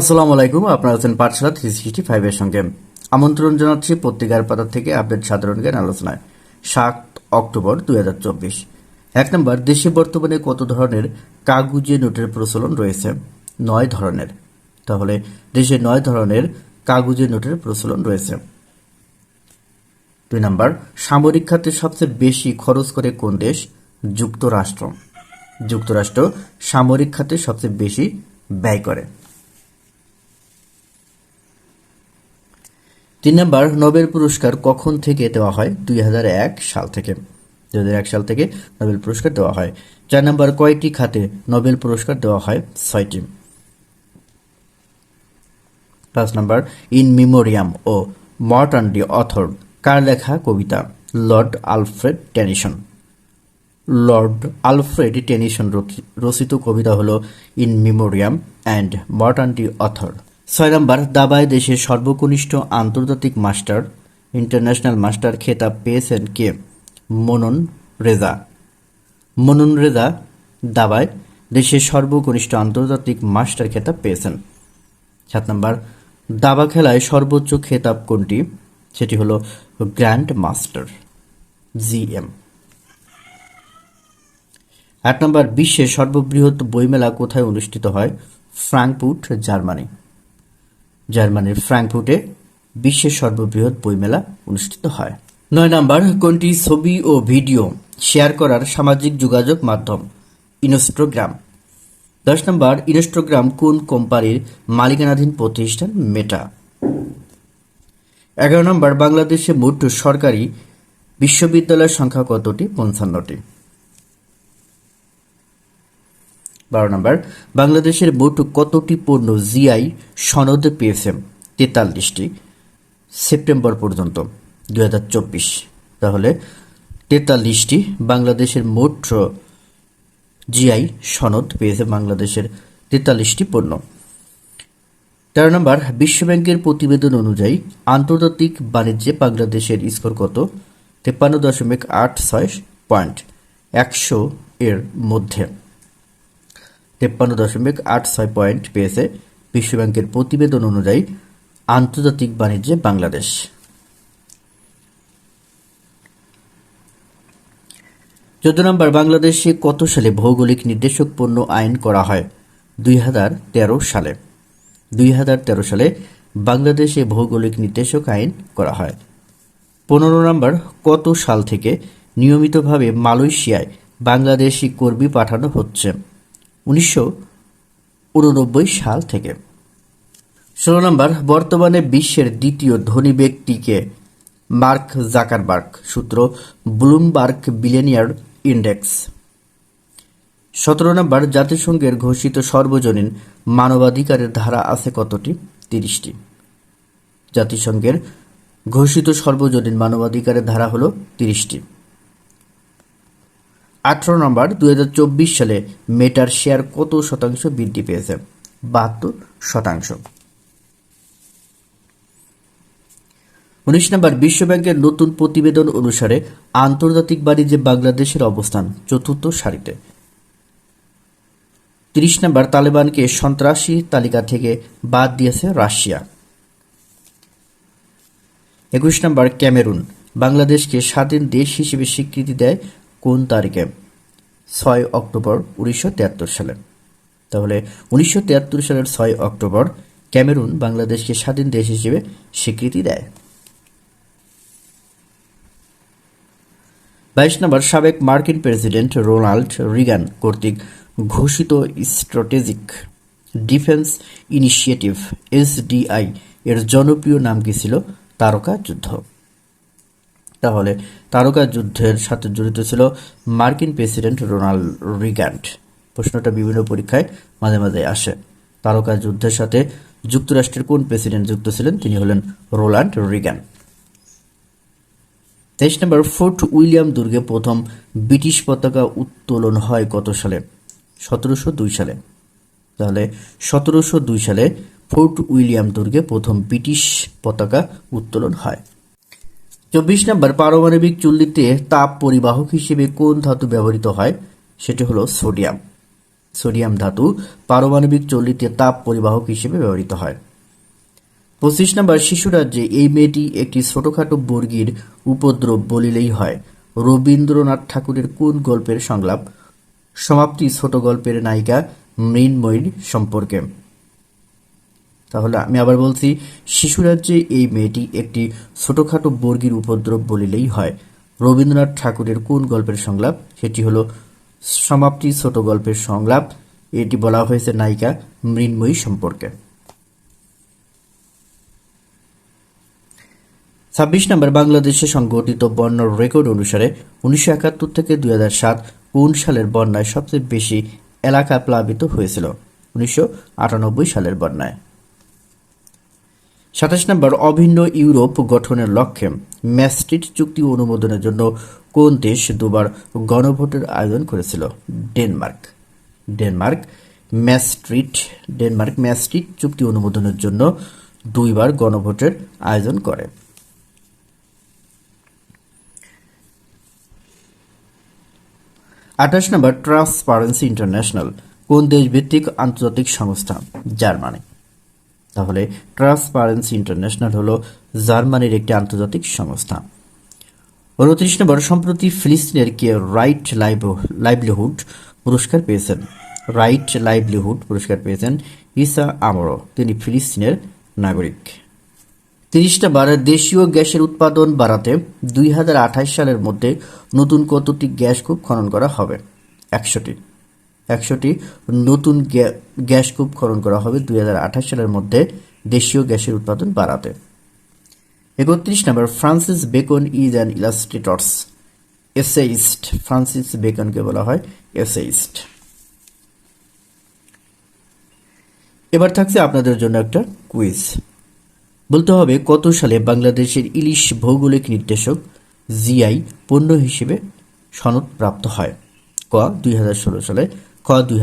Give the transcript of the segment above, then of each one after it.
আসসালামু আলাইকুম, আপনারা আছেন পাঠশালা থ্রি সিক্সটি ফাইভের সঙ্গে। আমন্ত্রণ জানাচ্ছি পত্রিকার পাতা থেকে আপডেট সাধারণ জ্ঞান আলোচনায়, সাত অক্টোবর দুই হাজার চব্বিশ। এক নম্বর, দেশে বর্তমানে কত ধরনের কাগুজে নোটের প্রচলন রয়েছে? নয় ধরনের। তাহলে দেশে নয় ধরনের কাগুজে নোটের প্রচলন রয়েছে। দুই নম্বর, সামরিক খাতে সবচেয়ে বেশি খরচ করে কোন দেশ? যুক্তরাষ্ট্র। যুক্তরাষ্ট্র সামরিক খাতে সবচেয়ে বেশি ব্যয় করে। তিন নম্বর, নোবেল পুরস্কার কখন থেকে দেওয়া হয়? দুই হাজার এক সাল থেকে। দু হাজার এক সাল থেকে নোবেল পুরস্কার দেওয়া হয়। চার নম্বর কয়টি খাতে নোবেল পুরস্কার দেওয়া হয়? ছয়টি। পাঁচ নম্বর, ইন মেমোরিয়াম ও মর্টান্ডি অথর, কার লেখা কবিতা? Lord Alfred Tennyson. Lord Alfred Tennyson রচিত কবিতা হল In Memoriam and Morte d Arthur. ছয় নম্বর, দাবায় দেশের সর্বকনিষ্ঠ আন্তর্জাতিক মাস্টার, ইন্টারন্যাশনাল মাস্টার খেতাব পেয়েছেন কে? মনন রেজা। মনন রেজা দাবায় দেশের সর্বকনিষ্ঠ আন্তর্জাতিক মাস্টার খেতাব পেয়েছেন। সাত নম্বর, দাবা খেলায় সর্বোচ্চ খেতাব কোনটি? সেটি হলো গ্র্যান্ড মাস্টার, জিএম। আট নম্বর, বিশ্বের সর্ববৃহৎ বইমেলা কোথায় অনুষ্ঠিত হয়? Frankfurt Germany. জার্মানির ফ্র্যাঙ্কফুটে বিশ্বের সর্ববৃহৎ বইমেলা অনুষ্ঠিত হয়। নয় নাম্বার, কোনটি ছবি ও ভিডিও শেয়ার করার সামাজিক যোগাযোগ মাধ্যম ইনস্টোগ্রাম? দশ নম্বর, ইনস্টোগ্রাম কোন কোম্পানির মালিকানাধীন প্রতিষ্ঠান মেটা? এগারো নম্বর, বাংলাদেশে মোট সরকারি বিশ্ববিদ্যালয়ের সংখ্যা কতটি? পঞ্চান্নটি। বারো নম্বর, বাংলাদেশের মোট কতটি পণ্য জিআই সনদ পেয়েছে? তেতাল্লিশটি সেপ্টেম্বর পর্যন্ত দু হাজার চব্বিশ। তাহলে তেতাল্লিশটি বাংলাদেশের মোট জিআই সনদ পেয়েছে বাংলাদেশের তেতাল্লিশটি পণ্য। তেরো নম্বর, বিশ্বব্যাংকের প্রতিবেদন অনুযায়ী আন্তর্জাতিক বাণিজ্যে বাংলাদেশের স্কোর কত? তেপ্পান্ন দশমিক আট ছয় পয়েন্ট, একশো এর মধ্যে। তেপ্পান্ন দশমিক আট ছয় পয়েন্ট পেয়েছে বিশ্বব্যাংকের প্রতিবেদন অনুযায়ী আন্তর্জাতিক বাণিজ্যে বাংলাদেশ। চোদ্দ নম্বর, বাংলাদেশে কত সালে ভৌগোলিক নির্দেশক পণ্য আইন করা হয়? দুই হাজার তেরো সালে। দুই হাজার তেরো সালে বাংলাদেশে ভৌগোলিক নির্দেশক আইন করা হয়। পনেরো নম্বর, কত সাল থেকে নিয়মিতভাবে মালয়েশিয়ায় বাংলাদেশি কর্মী পাঠানো হচ্ছে? উনিশশো উননব্বই সাল থেকে। ষোলো নম্বর, বর্তমানে বিশ্বের দ্বিতীয় ধনী ব্যক্তিকে মার্ক জাকারবার্গ, সূত্র ব্লুমবার্গ বিলেনিয়ার ইন্ডেক্স। সতেরো নম্বর, জাতিসংঘের ঘোষিত সর্বজনীন মানবাধিকারের ধারা আছে কতটি? তিরিশটি। জাতিসংঘের ঘোষিত সর্বজনীন মানবাধিকারের ধারা হল তিরিশটি। আঠারো নম্বর দু হাজার চব্বিশ সালে মেটার শেয়ার কত শতাংশ বৃদ্ধি পেয়েছে? বাহাত্তর শতাংশ। উনিশ নম্বর, বিশ্বব্যাংকের নতুন প্রতিবেদন অনুসারে আন্তর্জাতিক বাণিজ্যে বাংলাদেশের অবস্থান চতুর্থ সারিতে। তিরিশ নম্বর, তালেবানকে সন্ত্রাসী তালিকা থেকে বাদ দিয়েছে রাশিয়া। একুশ নম্বর, ক্যামেরুন, বাংলাদেশকে স্বাধীন দেশ হিসেবে স্বীকৃতি দেয় কোন তারিখে? ছয় অক্টোবর উনিশশো তিয়াত্তর সালে। তাহলে উনিশশো তিয়াত্তর সালের ছয় অক্টোবর ক্যামেরুন বাংলাদেশকে স্বাধীন দেশ হিসেবে স্বীকৃতি দেয়। বাইশ নম্বর, সাবেক মার্কিন প্রেসিডেন্ট রোনাল্ড রিগান কর্তৃক ঘোষিত স্ট্র্যাটেজিক ডিফেন্স ইনিশিয়েটিভ এসডিআই এর জনপ্রিয় নাম কি ছিল? তারকা যুদ্ধ। তাহলে তারকা যুদ্ধের সাথে জড়িত ছিল মার্কিন প্রেসিডেন্ট রোনাল্ড রিগ্যান্ট প্রশ্নটা বিভিন্ন পরীক্ষায় মাঝে মাঝে আসে। তারকা যুদ্ধের সাথে যুক্তরাষ্ট্রের কোন প্রেসিডেন্ট যুক্ত ছিলেন? তিনি হলেন রোল্যান্ড রিগ্যান তেইশ নম্বর, ফোর্ট উইলিয়াম দুর্গে প্রথম ব্রিটিশ পতাকা উত্তোলন হয় কত সালে? সতেরোশো দুই সালে। তাহলে সতেরোশো দুই সালে ফোর্ট উইলিয়াম দুর্গে প্রথম ব্রিটিশ পতাকা উত্তোলন হয়। চব্বিশ নম্বর পারমাণবিক চুল্লিতে তাপ পরিবাহক হিসেবে কোন ধাতু ব্যবহৃত হয়? সেটি হলো সোডিয়াম। সোডিয়াম ধাতু পারমাণবিক চল্লিতে তাপ পরিবাহক হিসেবে ব্যবহৃত হয়। পঁচিশ নম্বর শিশুরাজ্যে এই মেয়েটি একটি ছোটখাটো বর্গীর উপদ্রব বলিলেই হয়। রবীন্দ্রনাথ ঠাকুরের কোন গল্পের সংলাপ? সমাপ্তি ছোট গল্পের নায়িকা মৃন্ময়ীর সম্পর্কে। তাহলে আমি আবার বলছি, শিশুরাজ্যে এই মেয়েটি একটি ছোটখাটো বর্গীর উপদ্রব বলিলেই হয়। রবীন্দ্রনাথ ঠাকুরের কোন গল্পের সংলাপ? সেটি হলো সমাপ্তি ছোট গল্পের সংলাপ। এটি বলা হয়েছে নায়িকা মৃন্ময়ী সম্পর্কে। ছাব্বিশ নম্বর, বাংলাদেশে সংগঠিত বন্যার রেকর্ড অনুসারে উনিশশো একাত্তর থেকে দুই সাত কোন সালের বন্যায় সবচেয়ে বেশি এলাকা প্লাবিত হয়েছিল? উনিশশো আটানব্বই সালের বন্যায়। সাতাশ নম্বর, অভিন্ন ইউরোপ গঠনের লক্ষ্যে ম্যাস্ট্রিট চুক্তি অনুমোদনের জন্য কোন দেশ দুবার গণভোটের আয়োজন করেছিল? Denmark. Denmark, Maastricht Denmark Maastricht চুক্তি অনুমোদনের জন্য দুইবার গণভোটের আয়োজন করে। আঠাশ নম্বর, ট্রান্সপারেন্সি ইন্টারন্যাশনাল, কোন দেশভিত্তিক আন্তর্জাতিক সংস্থা? জার্মানি। তাহলে ট্রান্সপারেন্সি ইন্টারন্যাশনাল হলো জার্মানির একটি আন্তর্জাতিক সংস্থা। উনত্রিশ নম্বর, সম্প্রতি ফিলিস্তিনের কে রাইট লাইভলিহুড পুরস্কার পেয়েছেন। রাইট লাইভলিহুড পুরস্কার পেয়েছেন ইসা আমরো, তিনি ফিলিস্তিনের নাগরিক। তিরিশটা নম্বর, দেশীয় গ্যাসের উৎপাদন বাড়াতে দুই হাজার আঠাশ সালের মধ্যে নতুন কতটি গ্যাস কূপ খনন করা হবে? একশোটি। একশোটি নতুন গ্যাস কূপ খনন করা হবে দুই সালের মধ্যে দেশীয় গ্যাসের উৎপাদন বাড়াতে। একত্রিশ নম্বর, Francis Bacon is an illustrators. Essayist Francis বেকনকে বলা হয় এসেইস্ট এবার থাকছে আপনাদের জন্য একটা কুইজ। বলতে হবে কত সালে বাংলাদেশের ইলিশ ভৌগোলিক নির্দেশক জিআই পণ্য হিসেবে সনদ প্রাপ্ত হয়? ক, দুই হাজার ষোলো সালে। খ দুই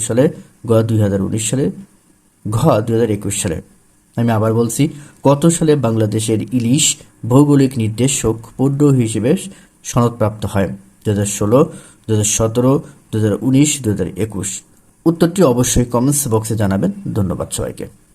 সালে, গ দু হাজার উনিশ সালে, ঘ দু হাজার একুশ সালে। আমি আবার বলছি, কত সালে বাংলাদেশের ইলিশ ভৌগোলিক নির্দেশক পণ্য হিসেবে সনদপ্রাপ্ত হয়? দু হাজার ষোলো দু হাজার সতেরো দু হাজার উনিশ দু হাজার একুশ। উত্তরটি অবশ্যই কমেন্টস বক্সে জানাবেন। ধন্যবাদ সবাইকে।